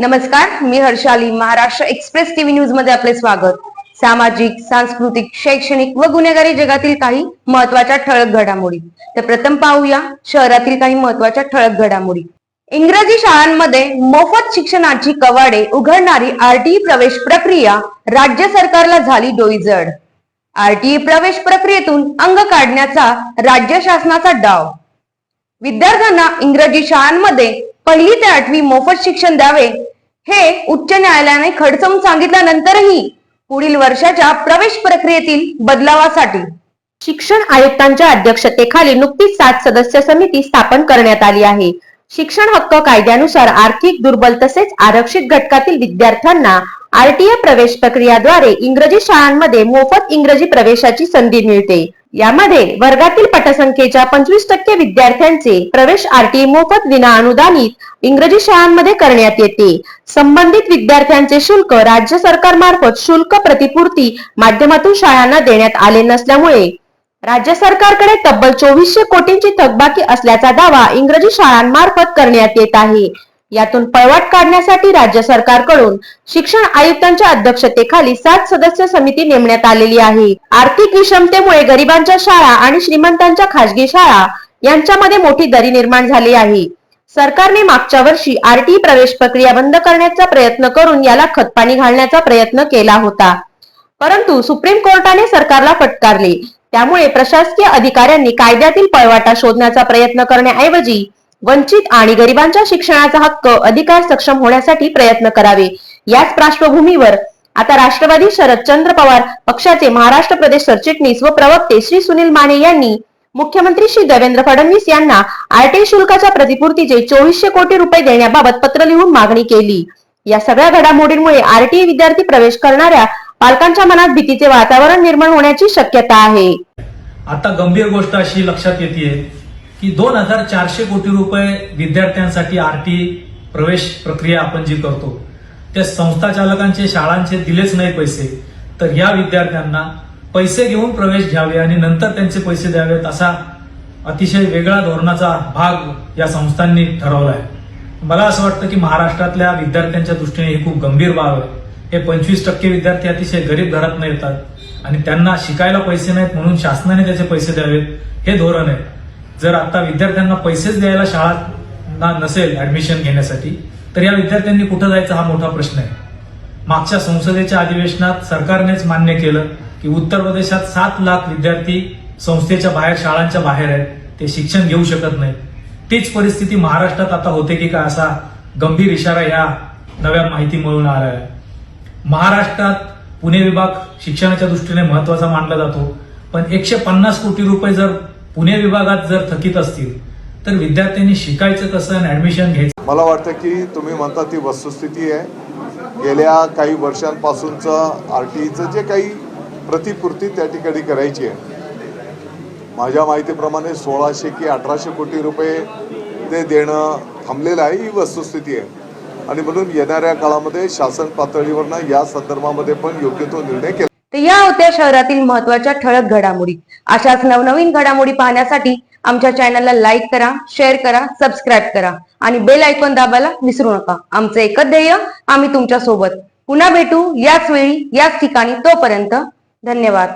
नमस्कार मी Harshali Maharashtra express TV न्यूजमध्ये आपले स्वागत. सामाजिक सांस्कृतिक शैक्षणिक व गुन्हेगारी जगातील काही महत्त्वाच्या ठळक घडामोडी. तर प्रथम पाहूया शहरातील काही महत्त्वाच्या ठळक घडामोडी. इंग्रजी शाळांमध्ये मोफत शिक्षणाची कवाडे उघडणारी आरटीई प्रवेश प्रक्रिया राज्य सरकारला झाली डोईजड. आरटीई प्रवेश प्रक्रियेतून अंग काढण्याचा राज्य शासनाचा डाव. विद्यार्थ्यांना इंग्रजी शाळांमध्ये पहिली ते आठवी मोफत शिक्षण द्यावे हे उच्च न्यायालयाने खडसवून सांगितल्यानंतरही पुढील वर्षाच्या प्रवेश प्रक्रियेतील बदलावासाठी शिक्षण आयुक्तांच्या अध्यक्षतेखाली नुकतीच सात सदस्य समिती स्थापन करण्यात आली आहे. शिक्षण हक्क कायद्यानुसार आर्थिक दुर्बल तसेच आरक्षित घटकातील विद्यार्थ्यांना आरटीए प्रवेश प्रक्रियाद्वारे इंग्रजी शाळांमध्ये मोफत इंग्रजी प्रवेशाची संधी मिळते. यामध्ये वर्गातील पटसंख्येच्या पंचवीस टक्के विद्यार्थ्यांचे प्रवेश आरटी मोफत विना अनुदानित इंग्रजी शाळांमध्ये करण्यात येते. संबंधित विद्यार्थ्यांचे शुल्क राज्य सरकारमार्फत शुल्क प्रतिपूर्ती माध्यमातून शाळांना देण्यात आले नसल्यामुळे राज्य सरकारकडे तब्बल चोवीसशे कोटींची थकबाकी असल्याचा दावा इंग्रजी शाळांमार्फत करण्यात येत आहे. यातून पळवाट काढण्यासाठी राज्य सरकारकडून शिक्षण आयुक्तांच्या अध्यक्षतेखाली सात सदस्य समिती नेमण्यात आलेली आहे. आर्थिक विषमतेमुळे गरिबांच्या शाळा आणि श्रीमंतांच्या खासगी शाळा यांच्यामध्ये मोठी दरी निर्माण झाली आहे. सरकारने मागच्या वर्षी आरटी प्रवेश प्रक्रिया बंद करण्याचा प्रयत्न करून याला खतपाणी घालण्याचा प्रयत्न केला होता. परंतु सुप्रीम कोर्टाने सरकारला फटकारले. त्यामुळे प्रशासकीय अधिकाऱ्यांनी कायद्यातील पळवाटा शोधण्याचा प्रयत्न करण्याऐवजी वंचित आणि गरिबांच्या शिक्षणाचा हक्क अधिकार सक्षम होण्यासाठी प्रयत्न करावे. याच पार्श्वभूमीवर आता राष्ट्रवादी शरदचंद्र पवार पक्षाचे महाराष्ट्र प्रदेश सरचिटणीस व प्रवक्ते श्री सुनील माने यांनी मुख्यमंत्री श्री देवेंद्र फडणवीस यांना आरटीआय शुल्काच्या प्रतिपूर्तीचे चोवीसशे कोटी रुपये देण्याबाबत पत्र लिहून मागणी केली. या सगळ्या घडामोडींमुळे आरटीआय विद्यार्थी प्रवेश करणाऱ्या पालकांच्या मनात भीतीचे वातावरण निर्माण होण्याची शक्यता आहे. आता गंभीर गोष्ट अशी लक्षात येते की दोन हजार चारशे कोटी रुपये विद्यार्थ्यांसाठी आरटी प्रवेश प्रक्रिया आपण जी करतो त्या संस्था चालकांचे शाळांचे दिलेच नाही पैसे. तर या विद्यार्थ्यांना पैसे घेऊन प्रवेश घ्यावे आणि नंतर त्यांचे पैसे द्यावेत असा अतिशय वेगळा धोरणाचा भाग या संस्थांनी ठरवला आहे. मला असं वाटतं की महाराष्ट्रातल्या विद्यार्थ्यांच्या दृष्टीने ही खूप गंभीर बाब आहे. हे पंचवीस टक्के विद्यार्थी अतिशय गरीब घरातनं येतात आणि त्यांना शिकायला पैसे नाहीत म्हणून शासनाने त्याचे पैसे द्यावेत हे धोरण आहे. जर आता विद्यार्थ्यांना पैसेच द्यायला शाळा नसेल ऍडमिशन घेण्यासाठी तर या विद्यार्थ्यांनी कुठं जायचा हा मोठा प्रश्न आहे? मागच्या संसदेच्या अधिवेशनात सरकारनेच मान्य केलं की उत्तर प्रदेशात सात लाख विद्यार्थी संस्थेच्या बाहेर शाळांच्या बाहेर आहेत ते शिक्षण घेऊ शकत नाहीत. तीच परिस्थिती महाराष्ट्रात आता होते की का असा गंभीर इशारा या नव्या माहिती मिळून आला आहे. महाराष्ट्रात पुणे विभाग शिक्षणाच्या दृष्टीने महत्त्वाचा मानला जातो पण एकशे पन्नास कोटी रुपये जर पुणे विभागात जर थकीत असतील तर विद्यार्थ्यांनी शिकायचं कसं आणि ऍडमिशन घ्यायचं? मला वाटतं की तुम्ही म्हणता ती वस्तुस्थिती आहे. गेल्या काही वर्षांपासूनचं आर टीचं जे काही प्रतिपूर्ती त्या ठिकाणी करायची आहे. माझ्या माहितीप्रमाणे सोळाशे की अठराशे कोटी रुपये ते देणं थांबलेलं आहे ही वस्तुस्थिती आहे. आणि म्हणून येणाऱ्या काळामध्ये शासन पातळीवरनं या संदर्भामध्ये पण योग्य तो निर्णय केला. तर या होत्या शहरातील महत्त्वाच्या ठळक घडामोडी. अशाच नवनवीन घडामोडी पाहण्यासाठी आमच्या चॅनलला लाईक करा शेअर करा सबस्क्राईब करा आणि बेल आयकॉन दाबायला विसरू नका. आमचं एकच ध्येय आम्ही तुमच्यासोबत पुन्हा भेटू याच वेळी याच ठिकाणी. तोपर्यंत धन्यवाद.